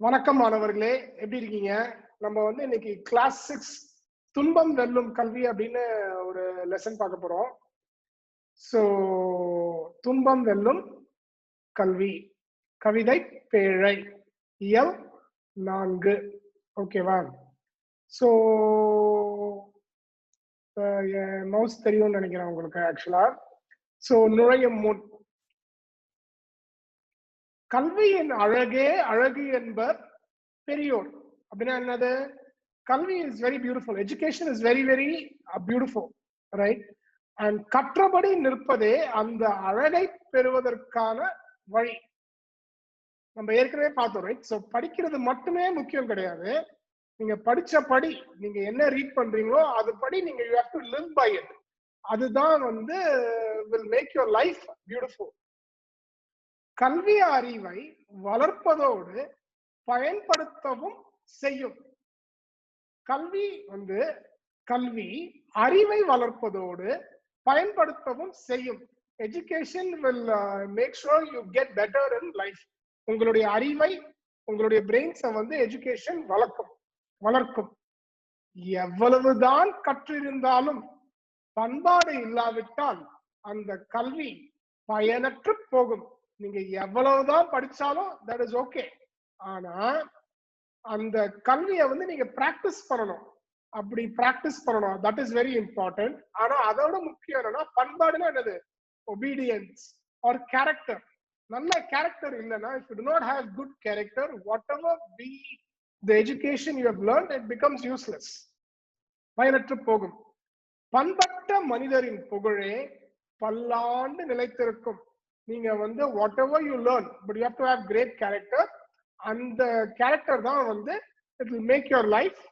வணக்கம் மாணவர்களே எப்படி இருக்கீங்க? நம்ம வந்து இன்னைக்கு கிளாஸ் சிக்ஸ் துன்பம் வெல்லும் கல்வி அப்படின்னு ஒரு லெசன் பார்க்க போறோம். ஸோ துன்பம் வெல்லும் கல்வி. கவிதை பேழை. இயல் நான்கு. ஓகேவா ஸோ மவுஸ் தெரியும்னு நினைக்கிறேன் உங்களுக்கு ஆக்சுவலா ஸோ நுழையும் முன். கல்வியின் அழகே அழகு என்பர் பெரியோர். அப்படின்னா என்னது? கல்வி is very beautiful education is very very beautiful right and கற்றபடி நிற்பதே அந்த அழகை பெறுவதற்கான வழி. நம்ம ஏற்கனவே பார்த்தோம் ரைட் ஸோ படிக்கிறது மட்டுமே முக்கியம் கிடையாது. நீங்க படிச்ச படி நீங்க என்ன ரீட் பண்றீங்களோ அது படி நீங்க you have to live by it அதுதான் வந்து will make your life beautiful கல்வி அறிவை வளர்ப்பதோடு பயன்படுத்தவும் செய்யும். கல்வி வந்து கல்வி அறிவை வளர்ப்பதோடு பயன்படுத்தவும் செய்யும். Education will make sure you get better in life உங்களுடைய அறிவை உங்களுடைய பிரெயின்ஸை வந்து எஜுகேஷன் வளர்க்கும் வளர்க்கும். எவ்வளவுதான் கற்றிருந்தாலும் பண்பாடு இல்லாவிட்டால் அந்த கல்வி பயனற்று போகும். நீங்க எவ்வளவுதான் படிச்சாலும் தட் இஸ் ஓகே ஆனா அந்த கல்வியை வந்து நீங்க பிராக்டிஸ் பண்ணணும். அப்படி பிராக்டிஸ் பண்ணணும். தட் இஸ் வெரி இம்பார்ட்டன்ட் ஆனா அதோட முக்கியம் என்னன்னா பண்பாடுனா என்னது? ஒபீடியன்ஸ் ஆர் கேரக்டர் நல்ல கேரக்டர் இல்லைன்னா if do not have good character whatever be the education you have learn it becomes useless பயனற்று போகும். பண்பட்ட மனிதரின் புகழே பல்லாண்டு நிலைத்திருக்கும். நீங்க வந்து whatever you learn but you have to have great character அந்த கேரக்டர் தான் வந்து it will make your life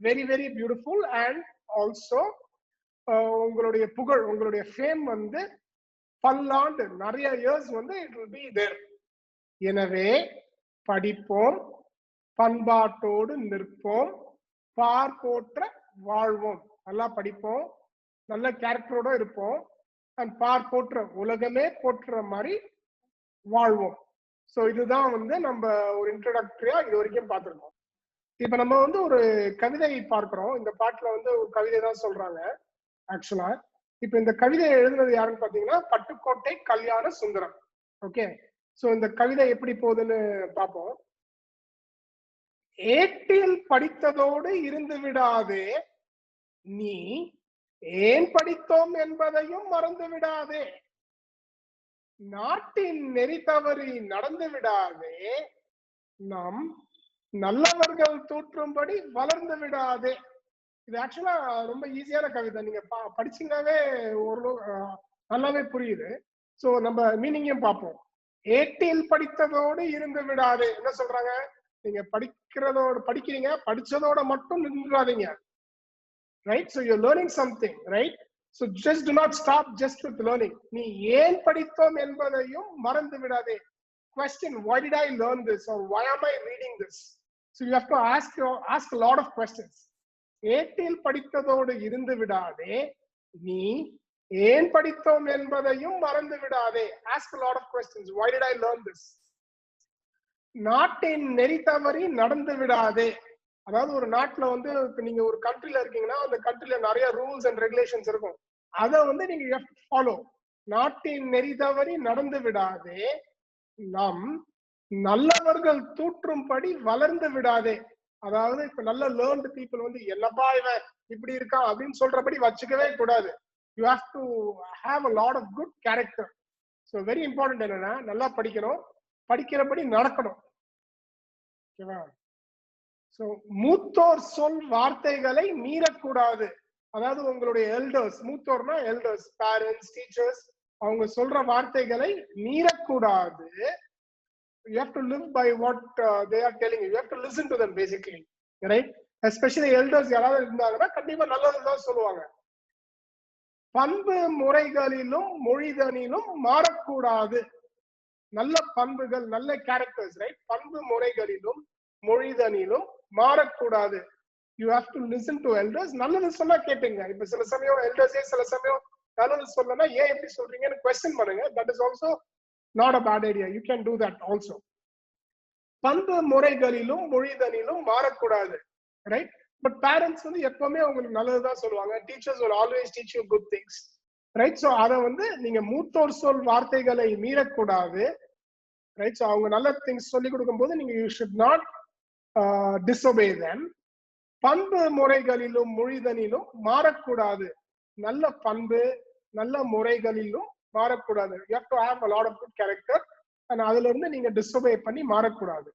very very beautiful and also உங்களுடைய புகழ் உங்களுடைய ஃபேம் வந்து பல்லாண்டு நிறைய இயர்ஸ் வந்து இட் வில் பி தேர் எனவே படிப்போம் பண்பாட்டோடு நிற்போம் பார் போற்ற வாழ்வோம். நல்லா படிப்போம் நல்ல கேரக்டரோட இருப்போம். அண்ட் பார் போற்ற உலகமே போற்ற மாதிரி வாழ்வோம். ஸோ இதுதான் வந்து நம்ம ஒரு இன்ட்ரடக்டரியா இது வரைக்கும் பார்த்துருக்கோம். இப்ப நம்ம வந்து ஒரு கவிதை பார்க்கிறோம். இந்த பாட்டுல வந்து ஒரு கவிதை தான் சொல்றாங்க ஆக்சுவலா இப்ப இந்த கவிதை எழுதுனது யாருன்னு பாத்தீங்கன்னா பட்டுக்கோட்டை கல்யாண சுந்தரம். ஓகே ஸோ இந்த கவிதை எப்படி போகுதுன்னு பார்ப்போம். ஏட்டில் படித்ததோடு இருந்து விடாதே நீ ஏன் படித்தோம் என்பதையும் மறந்து விடாதே. நாட்டின் நெறி தவறி நடந்து விடாதே. நாம் நல்லவர்கள் தோற்றும்படி வளர்ந்து விடாதே. இது ஆக்சுவலா ரொம்ப ஈஸியான கவிதை. நீங்க படிச்சீங்கன்னாவே ஒரு நல்லாவே புரியுது. சோ நம்ம மீனிங்கையும் பார்ப்போம். ஏட்டில் படித்ததோடு இருந்து விடாதே. என்ன சொல்றாங்க? நீங்க படிக்கிறதோட படிக்கிறீங்க படிச்சதோட மட்டும் நின்றாதீங்க. Right? So you're learning something, right? So just do not stop just with learning. நீ ஏன் படித்தோம் என்பதையும் மறந்து விடாதே. Question why did I learn this? Or why am I reading this? So you have to ask ask a lot of questions. ஏட்டில் படித்ததோடு இருந்து விடாதே. நீ ஏன் படித்தோம் என்பதையும் மறந்து விடாதே. Ask a lot of questions. Why did I learn this? நாட்டின் நெறி தவறி நடந்து விடாதே. அதாவது ஒரு நாட்டுல வந்து இப்ப நீங்க ஒரு கண்ட்ரில இருக்கீங்கன்னா அந்த கண்ட்ரில நிறைய ரூல்ஸ் அண்ட் ரெகுலேஷன்ஸ் இருக்கும். அதை வந்து நீங்க ஃபாலோ நாட்டின் நெறி தவறி நடந்து விடாதே. நம் நல்லவர்கள் தூற்றும்படி வளர்ந்து விடாதே. அதாவது இப்ப நல்ல லேர்ன்டு பீப்புள் வந்து என்னப்பா இவன் இப்படி இருக்கான்? அப்படின்னு சொல்றபடி வச்சுக்கவே கூடாது. You have to have a lot of good character so very important என்னன்னா நல்லா படிக்கணும். படிக்கிறபடி நடக்கணும். ஓகேவா ஸோ மூத்தோர் சொல் வார்த்தைகளை மீறக்கூடாது. அதாவது உங்களுடைய எல்டர்ஸ் மூத்தோர்னா எல்டர்ஸ் பேரண்ட்ஸ் டீச்சர்ஸ் அவங்க சொல்ற வார்த்தைகளை மீறக்கூடாது. You have to live by what they are telling you have to listen to them basically right especially elders யாராவது இருந்தாங்கன்னா கண்டிப்பா நல்லதுதான் சொல்லுவாங்க. பண்பு முறைகளிலும் மொழிதனிலும் மாறக்கூடாது. நல்ல பண்புகள் நல்ல கேரக்டர்ஸ் ரைட் பண்பு முறைகளிலும் மொழிதனிலும் மாறக்கூடாது. You have to listen to elders நல்லது சொன்னா கேட்டுங்க. இப்ப சில சமயம் எல்டர்ஸே சில சமயம் நல்லது சொல்லனா ஏன் எப்படி சொல்றீங்கன்னு கொஸ்டின் பண்ணுங்க. That is also not a bad idea you can do that also பண்பு முறைகளிலும் மொழிதனிலும் மாறக்கூடாது. ரைட் பட் பேரண்ட்ஸ் வந்து எப்பவுமே உங்களுக்கு நல்லதுதான் சொல்லுவாங்க. டீச்சர்ஸ் ஒரு always teach you good things right so அதை வந்து நீங்க மூத்தோர் சொல் வார்த்தைகளை மீறக்கூடாது. ரைட் ஸோ அவங்க நல்ல திங்ஸ் சொல்லி கொடுக்கும்போது நீங்க you should not disobey then பண்பு முறைகளிலும் மொழிதனிலும் மாறக்கூடாது. நல்ல பண்பு நல்ல முறைகளிலும் மாறக்கூடாது. You to have a lot of good character and அதுல இருந்து நீங்க டிஸ்ஒபே பண்ணி மாறக்கூடாது.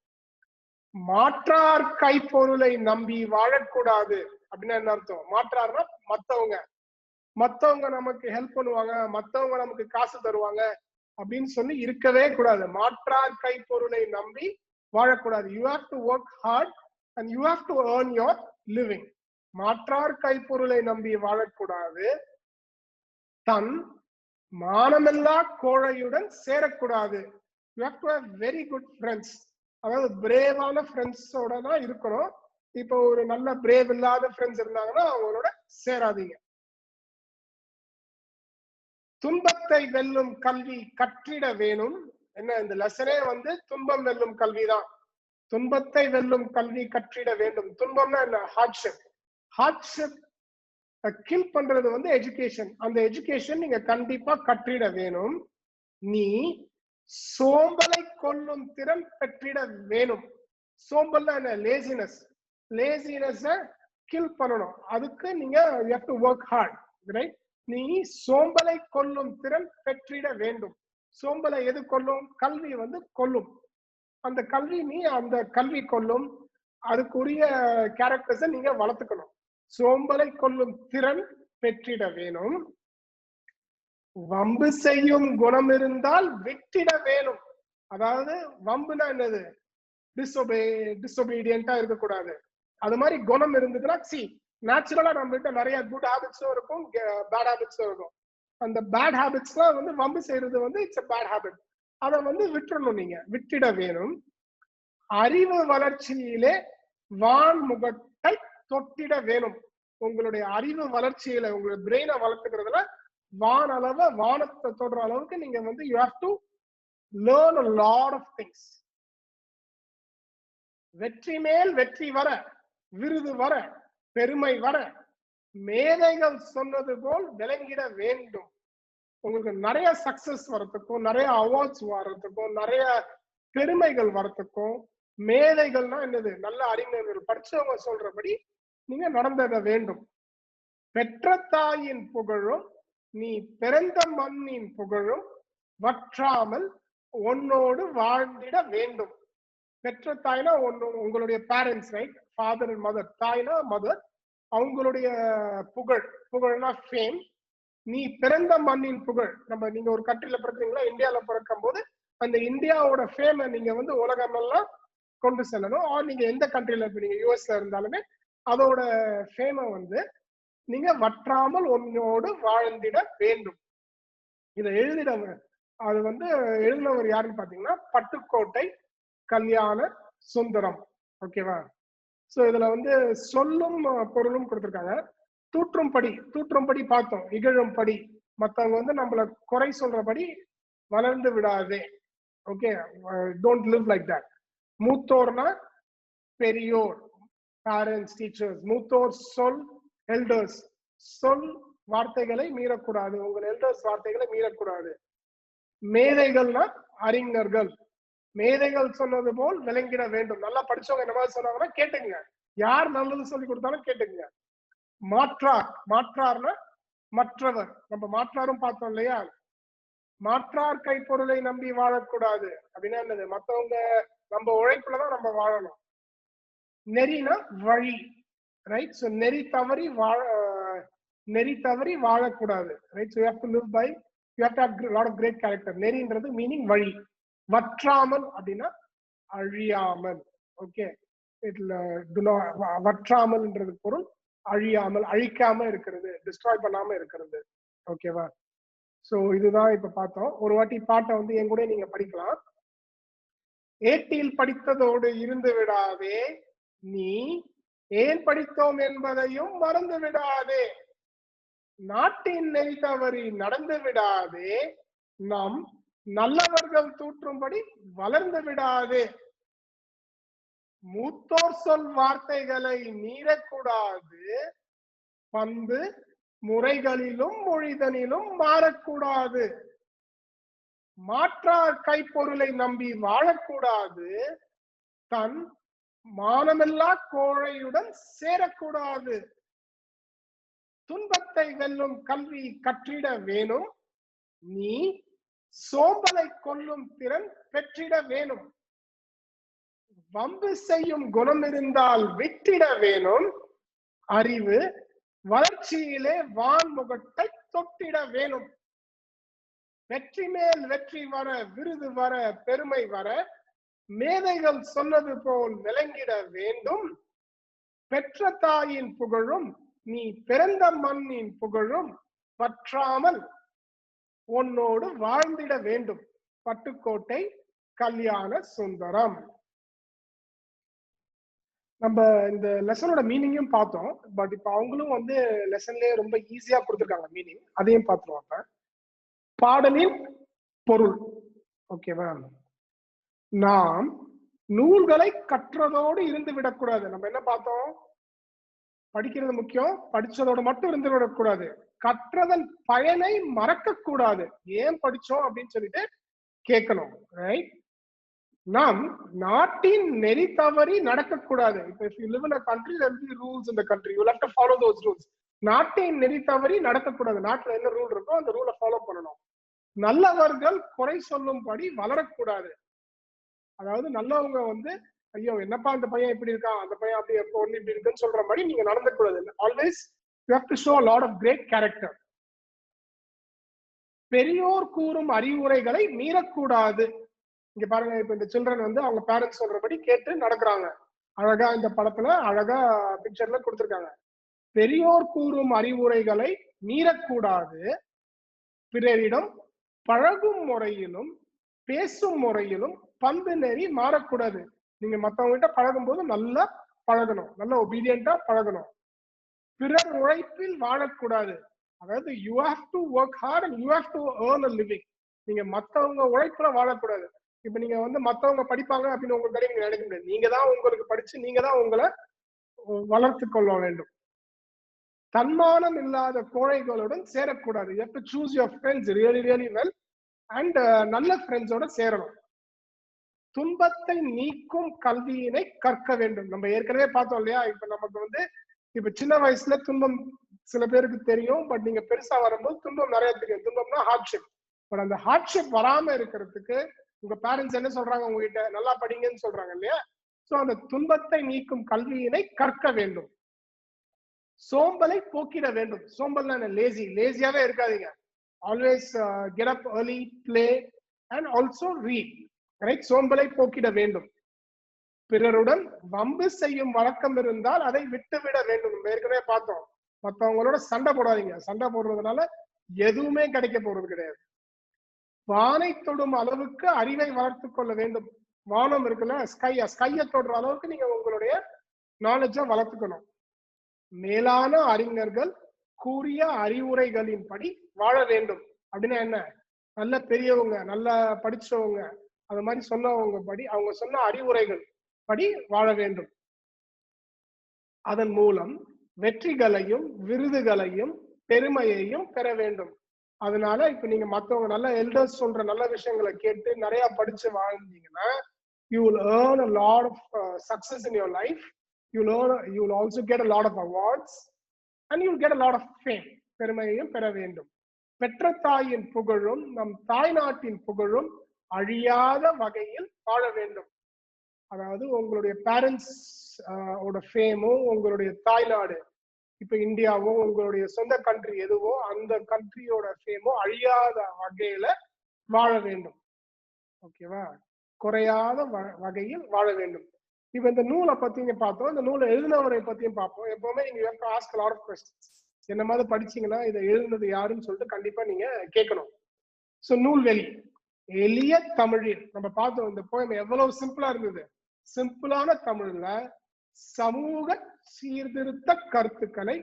மாற்றார் கைப்பொருளை நம்பி வாழக்கூடாது. அப்படின்னு என்ன அர்த்தம்? மாற்றார்னா மத்தவங்க. மத்தவங்க நமக்கு ஹெல்ப் பண்ணுவாங்க மத்தவங்க நமக்கு காசு தருவாங்க அப்படின்னு சொல்லி இருக்கவே கூடாது. மாற்றார் கைப்பொருளை நம்பி வாழக்கூடாது. You have to work hard and you have to earn your living மாற்றார் கைப்பொருளை நம்பி வாழக்கூடாது. தன் மானமெல்லா கோழையுடன் சேரக்கூடாது. You have to have very good friends அதாவது பிரேவான ஃப்ரெண்ட்ஸோட தான் இருக்கணும். இப்போ ஒரு நல்ல பிரேவ் இல்லாத ஃப்ரெண்ட்ஸ் இருந்தாங்கன்னா அவங்களோட சேராதீங்க. துன்பத்தை வெல்லும் கல்வி கற்றிட வேணும். என்ன இந்த லெசனே வந்து துன்பம் வெல்லும் கல்விதான். துன்பத்தை வெல்லும் கல்வி கற்றிட வேண்டும். துன்பம்னா என்ன? ஹார்ட்ஷிப் ஹார்ட்ஷிப் கில் பண்றது வந்து எஜுகேஷன் அந்த எஜுகேஷன் நீங்க கண்டிப்பா கற்றிட வேணும். நீ சோம்பலை கொல்லும் திறன் பெற்றிட வேணும். சோம்பல்னா என்ன? லேசினஸ் லேசினஸ் கில் பண்ணணும். அதுக்கு நீங்க you have to work hard right நீ சோம்பலை கொல்லும் திறன் பெற்றிட வேண்டும். சோம்பலை எது கொல்லும்? கல்வி வந்து கொல்லும். அந்த கல்வி நீ அந்த கல்வி கொல்லும். அதுக்குரிய கேரக்டர்ஸை நீங்க வளர்த்துக்கணும். சோம்பலை கொல்லும் திறன் பெற்றிட வேணும். வம்பு செய்யும் குணம் இருந்தால் விட்டிட வேணும். அதாவது வம்புனா என்னது? டிஸ்ஒபே டிஸ்ஒபீடியண்டா இருக்கக்கூடாது. அது மாதிரி குணம் இருந்ததுன்னா சி நேச்சுரலா நம்ம கிட்ட நிறைய குட் ஹேபிட்ஸும் இருக்கும் பேட் ஹேபிட்ஸும் இருக்கும். அந்த பேட் ஹேபிட்ஸ்லாம் வந்து வம்பு செய்யறது வந்து இட்ஸ் அ பேட் ஹேபிட் அதை வந்து விட்டுறணும் நீங்க. விட்டிட வேணும். அறிவு வளர்ச்சியிலே வான் முகட்டை தொட்டிட வேணும். உங்களுடைய அறிவு வளர்ச்சியில உங்களுடைய பிரெயினை வளர்த்துக்கிறதுல வான் அளவு வானத்தை தொடுற அளவுக்கு நீங்க வந்து you have to learn a lot of things வெற்றி மேல் வெற்றி வர விருது வர பெருமை வர மேதைகள் சொன்னது போல் விளங்கிட வேண்டும். உங்களுக்கு நிறைய சக்சஸ் வரத்துக்கும் நிறைய அவார்ட்ஸ் வர்றதுக்கும் நிறைய பெருமைகள் வர்றதுக்கும் மேதைகள்னா என்னது? நல்ல அறிஞர்கள். படிச்சவங்க சொல்றபடி நீங்க நடந்திட வேண்டும். பெற்ற தாயின் புகழும் நீ பிறந்த மண்ணின் புகழும் வற்றாமல் உன்னோடு வாழ்ந்திட வேண்டும். பெற்ற தாய்னா ஒன்னு உங்களுடைய parents right father and mother தாய்னா mother அவங்களுடைய புகழ் புகழ்னா ஃபேம் நீ பிறந்த மண்ணின் புகழ். நம்ம நீங்க ஒரு கண்ட்ரில பிறக்கிறீங்களா இந்தியால பிறக்கும் போது அந்த இந்தியாவோட ஃபேமை நீங்க வந்து உலகமெல்லாம் கொண்டு செல்லணும். ஆர் நீங்க எந்த கண்ட்ரில இப்ப நீங்க யூஎஸ்ல இருந்தாலுமே அதோட ஃபேமை வந்து நீங்க வற்றாமல் உன்னோடு வாழ்ந்திட வேண்டும். இதை எழுதிட அது வந்து எழுதினவர் யாருன்னு பாத்தீங்கன்னா பட்டுக்கோட்டை கல்யாண சுந்தரம். ஓகேவா ஸோ இதுல வந்து சொல்லும் பொருளும் கொடுத்திருக்காங்க. தூற்றும்படி தூற்றும்படி பார்த்தோம். இகழும்படி. மற்றவங்க வந்து நம்மளை குறை சொல்றபடி வளர்ந்து விடாதே. Okay don't live like that மூத்தோர்னா பெரியோர் பேரண்ட்ஸ் டீச்சர்ஸ் மூத்தோர் சொல் எல்டர்ஸ் சொல் வார்த்தைகளை மீறக்கூடாது. உங்கள் எல்டர்ஸ் வார்த்தைகளை மீறக்கூடாது. மேதைகள்னா அறிஞர்கள். மேதைகள் சொன்னது போல் விளங்கிட வேண்டும். நல்லா படிச்சவங்க என்ன மாதிரி சொன்னாங்கன்னா கேட்டுங்க யார் நல்லது சொல்லி கொடுத்தாலும் கேட்டுங்க மாற்றார். மாற்றார்னா மற்றவர். நம்ம மாற்றாரும் பார்த்தோம் இல்லையா? மாற்றார் கைப்பொருளை நம்பி வாழக்கூடாது. அப்படின்னா என்னது? மற்றவங்க நம்ம உழைப்புலதான் நம்ம வாழணும். நெறினா வழி. ரைட் ஸோ நெறி தவறி வாழ நெறி தவறி வாழக்கூடாது. Right so you have to live by you have to have lot of great character நெறின்றது meaning வழி. வற்றாமல் அப்படின்னா அழியாமல். ஓகே இதுல வற்றாமல்ன்றது பொருள் அழியாமல் அழிக்காம இருக்கிறது டிஸ்ட்ராய் பண்ணாம இருக்கிறது. ஓகேவா சோ இதுதான் இப்ப பார்த்தோம். ஒரு வாட்டி பாட்டை வந்து என் கூட நீங்க படிக்கலாம். ஏட்டியில் படித்ததோடு இருந்து விடாதே நீ ஏன் படித்தோம் என்பதையும் மறந்து விடாதே. நாட்டின் நெறி தவறி நடந்து விடாதே நாம் நல்லவர்கள் தூற்றும்படி வளர்ந்து விடாது. மூத்தோர் சொல் வார்த்தைகளை மீறக்கூடாது. பண்பு முறைகளிலும் மொழிதனிலும் மாறக்கூடாது. மாற்றார் கைப்பொருளை நம்பி வாழக்கூடாது. தன் மானமில்லா கோழையுடன் சேரக்கூடாது. துன்பத்தை வெல்லும் கல்வி கற்றிட வேணும். நீ சோம்பலை கொல்லும் திறன் பெற்றிட வேணும். வம்பு செய்யும் குணம் இருந்தால் விட்டிட வேணும். அறிவு வளர்ச்சியிலே வான்முகத்தை தொட்டிட வேணும். வெற்றி மேல் வெற்றி வர விருது வர பெருமை வர மேதைகள் சொன்னது போல் விளங்கிட வேண்டும். பெற்ற தாயின் புகழும் நீ பிறந்த மண்ணின் புகழும் பற்றாமல் உன்னோடு வாழ்ந்திட வேண்டும். பட்டுக்கோட்டை கல்யாண சுந்தரம். நம்ம இந்த லெசனோட மீனிங்கும் பார்த்தோம். பட் இப்ப அவங்களும் வந்து லெசன்லயே ரொம்ப ஈஸியா கொடுத்துருக்காங்க மீனிங் அதையும் பார்த்துருவோம் அப்ப. பாடலின் பொருள். ஓகேவா நாம் நூல்களை கற்றதோடு இருந்து விடக்கூடாது. நம்ம என்ன பார்த்தோம்? படிக்கிறது முக்கியம் படிச்சதோட மட்டும் இருந்து கூடாது கற்றதன் பயனை மறக்க கூடாது ஏன் படிச்சோம் அப்படின்னு சொல்லிட்டு கேட்கணும் ரைட் நாம் நாட்டின் நெறி தவறி நடக்கக்கூடாது. இப்போ if you live in a country there be rules rules in the country. You have to follow நாட்டின் நெறி தவறி நடக்கக்கூடாது. நாட்டுல என்ன ரூல் இருக்கோ அந்த ரூலை ஃபாலோ பண்ணணும். நல்லவர்கள் குறை சொல்லும்படி வளரக்கூடாது. அதாவது நல்லவங்க வந்து ஐயோ என்னப்பா அந்த பையன் இப்படி இருக்கான்? அந்த பையன் அப்படி எப்போ இப்படி இருக்குன்னு சொல்ற மாதிரி நீங்க நடந்துக்கூடாது always you have to show lot of great character பெரியோர் கூறும் அறிவுரைகளை மீறக்கூடாது. இங்க பாருங்க இப்ப இந்த சில்ட்ரன் வந்து அவங்க பேரண்ட்ஸ் சொல்றபடி கேட்டு நடக்கிறாங்க. அழகா இந்த படத்துல அழகா பிக்சர்ல கொடுத்திருக்காங்க. பெரியோர் கூறும் அறிவுரைகளை மீறக்கூடாது. பிறரிடம் பழகும் முறையிலும் பேசும் முறையிலும் பந்து நெறி மாறக்கூடாது. நீங்க மத்தவங்ககிட்ட பழகும் போது நல்லா பழகணும். நல்ல ஒபீடியண்டா பழகணும். பிறர் உழைப்பில் வாழக்கூடாது. அதாவது you have to work hard and you have to earn a living நீங்க மத்தவங்க உழைப்புல வாழக்கூடாது. இப்ப நீங்க வந்து மத்தவங்க படிப்பாங்க அப்படின்னு உங்க கடை நீங்க நினைக்க முடியாது. நீங்க தான் உங்களுக்கு படிச்சு நீங்க தான் உங்களை வளர்த்து கொள்ள வேண்டும். தன்மானம் இல்லாத கோழைகளுடன் சேரக்கூடாது. You to choose your friends really really well and நல்ல ஃப்ரெண்ட்ஸோட சேரணும். துன்பத்தை நீக்கும் கல்வியினை கற்க வேண்டும். நம்ம ஏற்கனவே பார்த்தோம் இல்லையா? இப்ப நமக்கு வந்து இப்ப சின்ன வயசுல துன்பம் சில பேருக்கு தெரியும் பட் நீங்க பெருசா வரும்போது துன்பம் நிறைய தெரியும். துன்பம்னா ஹார்ட்ஷிப் பட் அந்த ஹார்ட்ஷிப் வராம இருக்கிறதுக்கு உங்க பேரண்ட்ஸ் என்ன சொல்றாங்க உங்ககிட்ட? நல்லா படிங்கன்னு சொல்றாங்க இல்லையா? சோ அந்த துன்பத்தை நீக்கும் கல்வியினை கற்க வேண்டும். சோம்பலை போக்கிட வேண்டும். சோம்பல்னா என்ன? லேசி லேசியாவே இருக்காதீங்க. Always get up early play and also read right சோம்பலை போக்கிட வேண்டும். பிறருடன் வம்பு செய்யும் வழக்கம் இருந்தால் அதை விட்டுவிட வேண்டும். நம்ம ஏற்கனவே பார்த்தோம். மற்றவங்களோட சண்டை போடாதீங்க. சண்டை போடுறதுனால எதுவுமே கிடைக்க போறது கிடையாது. வானை தொடும் அளவுக்கு அறிவை வளர்த்து கொள்ள வேண்டும். வானம் இருக்குல்ல ஸ்கை ஸ்கையை தொடுற அளவுக்கு நீங்க உங்களுடைய நாலேஜை வளர்த்துக்கணும். மேலான அறிஞர்கள் கூறிய அறிவுரைகளின்படி வாழ வேண்டும். அப்படின்னா என்ன? நல்ல பெரியவங்க நல்லா படிச்சவங்க அந்த மாதிரி சொன்னவங்க படி அவங்க சொன்ன அறிவுரைகள் படி வாழ வேண்டும். அதன் மூலம் வெற்றிகளையும் விருதுகளையும் பெருமையையும் பெற வேண்டும். அதனால இப்ப நீங்க மத்தவங்க நல்ல எல்டர்ஸ் சொல்ற நல்ல விஷயங்களை கேட்டு நிறைய படிச்சு வாழ்ந்தீங்கன்னா you will earn a lot of success in your life you learn you will also get a lot of awards and you get a lot of fame பெருமையையும் பெற வேண்டும். பெற்ற தாயின் புகழும் நம் தாய் நாட்டின் புகழும் அழியாத வகையில் வாழ வேண்டும். அதாவது உங்களுடைய பேரண்ட்ஸ் ஓட ஃபேமும் உங்களுடைய தாய்நாடு இப்ப இந்தியாவோ உங்களுடைய சொந்த கண்ட்ரி எதுவோ அந்த கண்ட்ரியோட ஃபேமோ அழியாத வகையில வாழ வேண்டும். ஓகேவா குறையாத வகையில் வாழ வேண்டும். இப்ப இந்த நூலை பத்திங்க பார்த்தோம். இந்த நூலை எழுதினவரை பத்தியும் பார்ப்போம். எப்பவுமே நீங்க ஆஸ்க் லாட் ஆஃப் கொஸ்டின்ஸ் என்ன மாதிரி படிச்சீங்கன்னா இதை எழுதுனது யாருன்னு சொல்லிட்டு கண்டிப்பா நீங்க கேட்கணும். ஸோ நூல்வெளி. எளிய தமிழில் நம்ம பார்த்தோம் இந்த போயம் எவ்வளவு சிம்பிளா இருந்தது. சிம்பிளான தமிழ்ல சமூக சீர்திருத்த கருத்துக்களை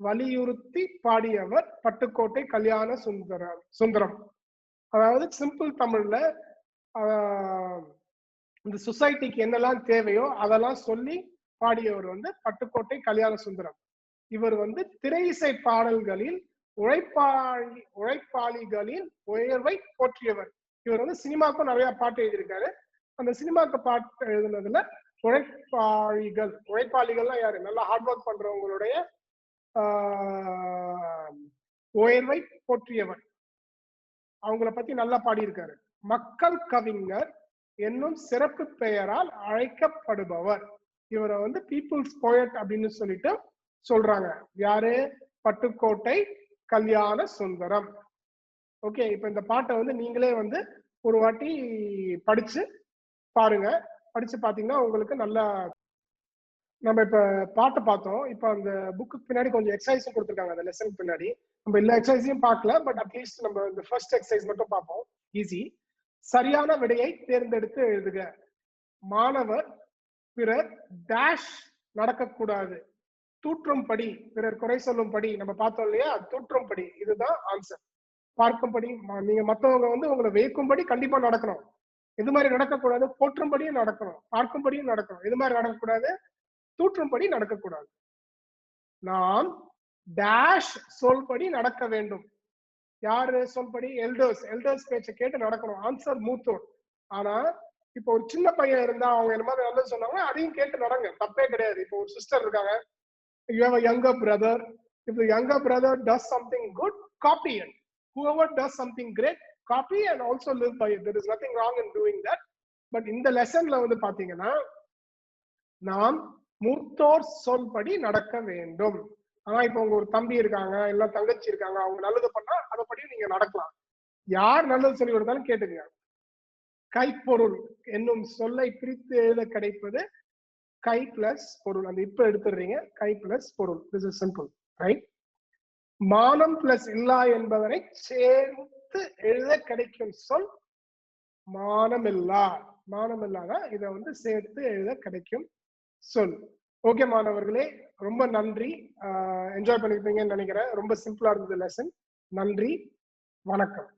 வலியுறுத்தி பாடியவர் பட்டுக்கோட்டை கல்யாண சுந்தரம் சுந்தரம். அதாவது சிம்பிள் தமிழ்ல இந்த சொசைட்டிக்கு என்னெல்லாம் தேவையோ அதெல்லாம் சொல்லி பாடியவர் வந்து பட்டுக்கோட்டை கல்யாண சுந்தரம். இவர் வந்து திரை இசை பாடல்களில் உழைப்பாளி உழைப்பாளிகளின் உயர்வை போற்றியவர். இவர் வந்து சினிமாக்கும் நிறைய பாட்டு எழுதியிருக்காரு. அந்த சினிமாக்கு பாட்டு எழுதுனதுல உழைப்பாளிகள் உழைப்பாளிகள்லாம் யாரு? நல்லா ஹார்ட் ஒர்க் பண்றவங்களுடைய உயர்வை போற்றியவர். அவங்கள பத்தி நல்லா பாடியிருக்காரு. மக்கள் கவிஞர் என்னும் சிறப்பு பெயரால் அழைக்கப்படுபவர். இவரை வந்து பீப்புள்ஸ் போயட் அப்படின்னு சொல்லிட்டு சொல்றாங்க. யாரு? பட்டுக்கோட்டை கல்யாண சுந்தரம். ஓகே இப்ப இந்த பாட்டை வந்து நீங்களே வந்து ஒரு வாட்டி படிச்சு பாருங்க. படிச்சு பாத்தீங்கன்னா உங்களுக்கு நல்லா நம்ம இப்ப பாட்டு பார்த்தோம். இப்போ அந்த புக்கு பின்னாடி கொஞ்சம் எக்ஸசைஸும் கொடுத்துருக்காங்க. அந்த லெசன் பின்னாடி. நம்ம எல்லா எக்ஸசைஸையும் பார்க்கல பட் அட்லீஸ்ட் நம்ம இந்த ஃபர்ஸ்ட் எக்ஸசைஸ் மட்டும் பார்ப்போம். ஈஸி சரியான விடையை தேர்ந்தெடுத்து எழுதுக. மாணவர் பிறர் டேஷ் நடக்கக்கூடாது. தூற்றும்படி பிறர் குறை சொல்லும்படி நம்ம பார்த்தோம் இல்லையா? தூற்றும் படி. இதுதான் ஆன்சர் பார்க்கும்படி ம- நீங்க மத்தவங்க வந்து உங்களை வைக்கும்படி கண்டிப்பா நடக்கணும். இது மாதிரி நடக்கக்கூடாது போற்றும்படியும் நடக்கணும் பார்க்கும்படியும் நடக்கணும். இது மாதிரி நடக்கக்கூடாது தூற்றும்படி நடக்கக்கூடாது. நாம் டேஷ் சொல்படி நடக்க வேண்டும். யாரு சொல்படி? எல்டர்ஸ் எல்டர்ஸ் பேச்சை கேட்டு நடக்கணும். ஆன்சர் மூத்தோர். ஆனா இப்போ ஒரு சின்ன பையன் இருந்தா அவங்க என்ன மாதிரி நல்லது சொன்னாங்கன்னா அதையும் கேட்டு நடங்க. தப்பே கிடையாது. இப்போ ஒரு சிஸ்டர் இருக்காங்க. You have a brother brother. If brother does something good copy it whoever does something great copy and also live by it. There is nothing wrong in doing that. But இந்த லெசன்ல வந்து பாத்தீங்கன்னா நாம் மூத்தோர் சொல்படி நடக்க வேண்டும். ஆனா இப்போ உங்க ஒரு தம்பி இருக்காங்க இல்ல தங்கச்சி இருக்காங்க அவங்க நல்லது பண்ணா படி நீங்க நடக்கலாம். யார் நல்லது சொல்லி கொடுத்தாலும் கேட்டுங்க கைப்பொருள் என்னும் சொல்லை பிரித்து எழுத கிடைப்பது கை பிளஸ் பொருள். அந்த இப்ப எடுத்துடுறீங்க. கை பிளஸ் பொருள். திஸ் இஸ் சிம்பிள் ரைட் மானம் பிளஸ் இல்லா என்பதனை சேர்த்து எழுத கிடைக்கும் சொல் மானம் இல்லா. மானமில்லாத இதை வந்து சேர்த்து எழுத கிடைக்கும் சொல். ஓகே மாணவர்களே ரொம்ப நன்றி. என்ஜாய் பண்ணிருப்பீங்கன்னு நினைக்கிறேன். ரொம்ப சிம்பிளா இருந்தது லெசன் நன்றி. வணக்கம்.